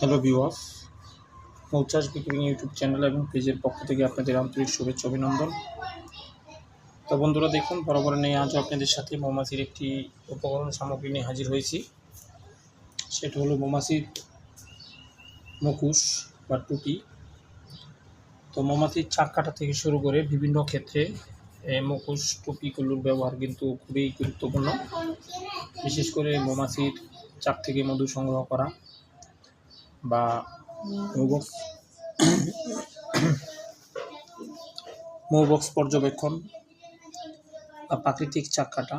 Hello viewers মৌচাষ বিক্রি YouTube channel এবং পেজের পক্ষ থেকে আপনাদের আন্তরিক শুভেচ্ছা, অভিনন্দন। তো বন্ধুরা, দেখুন, বরাবর নিয়ে আজও আপনাদের সাথে মৌমাছির একটি উপকরণ সামগ্রী নিয়ে হাজির হয়েছি। সেটা হলো মৌমাছির মুখোশ বা টুপি। তো মৌমাছির চাক কাটা থেকে শুরু করে বিভিন্ন ক্ষেত্রে মুখোশ টুপিগুলোর ব্যবহার কিন্তু খুবই গুরুত্বপূর্ণ। বিশেষ করে মৌমাছির চাক থেকে মধু সংগ্রহ করা। বা মৌবক্স মৌবক্স পর্যবেক্ষণ বা প্রাকৃতিক চাক কাটা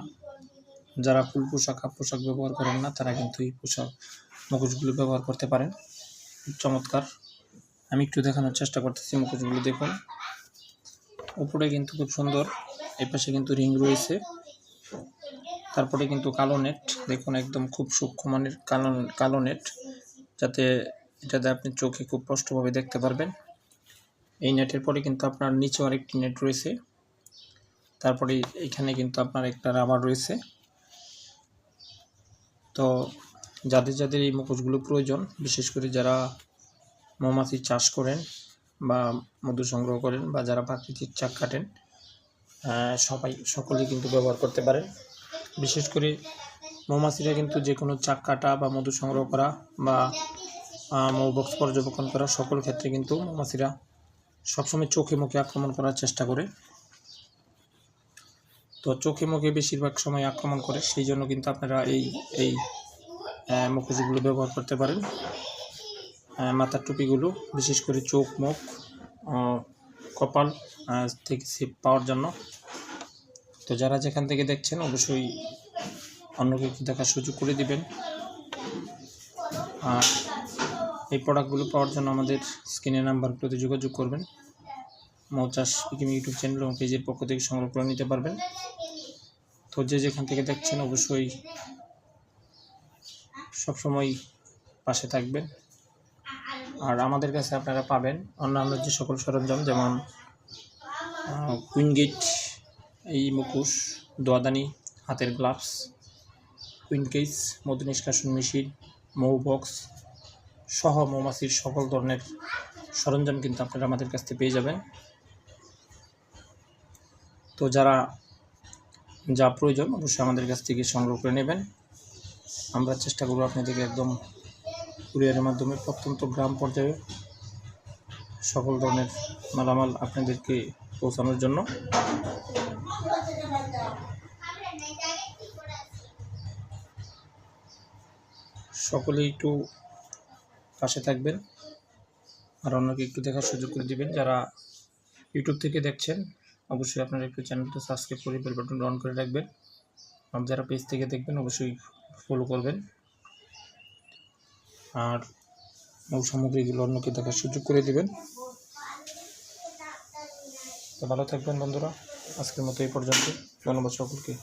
যারা ফুল পোশাক পোশাক ব্যবহার করেন না, তারা কিন্তু এই পোশাক মুখোশগুলো ব্যবহার করতে পারেন। চমৎকার। আমি একটু দেখানোর চেষ্টা করতেছি মুখোশগুলো দেখুন। উপরে কিন্তু খুব সুন্দর, এই পাশে কিন্তু রিং রয়েছে। তারপরে কিন্তু কালো নেট, দেখুন, একদম খুব সূক্ষ্ম মানের কালো কালো নেট। যাতে এটাতে আপনি চোখে খুব স্পষ্টভাবে দেখতে পারবেন। এই নেটের পরে কিন্তু আপনার নিচেও আরেকটি নেট রয়েছে। তারপরে এখানে কিন্তু আপনার একটা রাবার রয়েছে। তো যাদের যাদের এই মুখোশগুলো প্রয়োজন, বিশেষ করে যারা মৌমাছি চাষ করেন বা মধু সংগ্রহ করেন বা যারা প্রাকৃতিক চাক কাটেন সবাই, সকলেই কিন্তু ব্যবহার করতে পারেন। বিশেষ করে মৌমাছিরা কিন্তু যে কোনো চাক কাটা বা মধু সংগ্রহ করা বা মৌবক্স পর্যবেক্ষণ করা সকল ক্ষেত্রে কিন্তু মৌমাছিরা সবসময় চোখে মুখে আক্রমণ করার চেষ্টা করে। তো চোখে মুখে বেশিরভাগ সময় আক্রমণ করে, সেই জন্য কিন্তু আপনারা এই এই মুখোশগুলো ব্যবহার করতে পারেন। মাথার টুপিগুলো, বিশেষ করে চোখ, মুখ কপাল থেকে সেভ পাওয়ার জন্য। তো যারা যেখান থেকে দেখছেন, অবশ্যই অন্যকে দেখার সুযোগ করে দিবেন। আর এই প্রোডাক্টগুলো পাওয়ার জন্য আমাদের স্ক্রিনের নাম্বারগুলোতে যোগাযোগ করবেন। মৌচাষ পিকিম ইউটিউব চ্যানেল এবং পেজের পক্ষ থেকে সংগ্রহ করে নিতে পারবেন। তো যে যেখান থেকে দেখছেন অবশ্যই সবসময় পাশে থাকবেন। আর আমাদের কাছে আপনারা পাবেন অন্যান্য যে সকল সরঞ্জাম যেমন কুইন গেট এই মুখোশ, দোয়াদানি, হাতের গ্লাভস কুইন কেস মধু নিষ্কাশন মেশিন মৌ বক্স সহ মৌমাছির সকল ধরনের সরঞ্জাম কিন্তু আপনারা আমাদের কাছ থেকে পেয়ে যাবেন। তো যারা যা প্রয়োজন অবশ্যই আমাদের কাছ থেকে সংগ্রহ করে নেবেন। আমরা চেষ্টা করব আপনাদেরকে একদম কুরিয়ারের মাধ্যমে প্রত্যন্ত গ্রাম পর্যায়ে সকল ধরনের মালামাল আপনাদেরকে পৌঁছানোর জন্য। সকলেই একটু পাশে থাকবেন আর অন্যকে একটু দেখার সুযোগ করে দিবেন। যারা ইউটিউব থেকে দেখছেন, অবশ্যই আপনারা একটু চ্যানেলটা সাবস্ক্রাইব করে বেল বাটন অন করে রাখবেন। আর যারা পেজ থেকে দেখবেন, অবশ্যই ফলো করবেন। আর মূল সামগ্রীগুলো অন্যকে দেখার সুযোগ করে দিবেন। তো ভালো থাকবেন বন্ধুরা। আজকের মতো এই পর্যন্ত ধন্যবাদ সকলকে।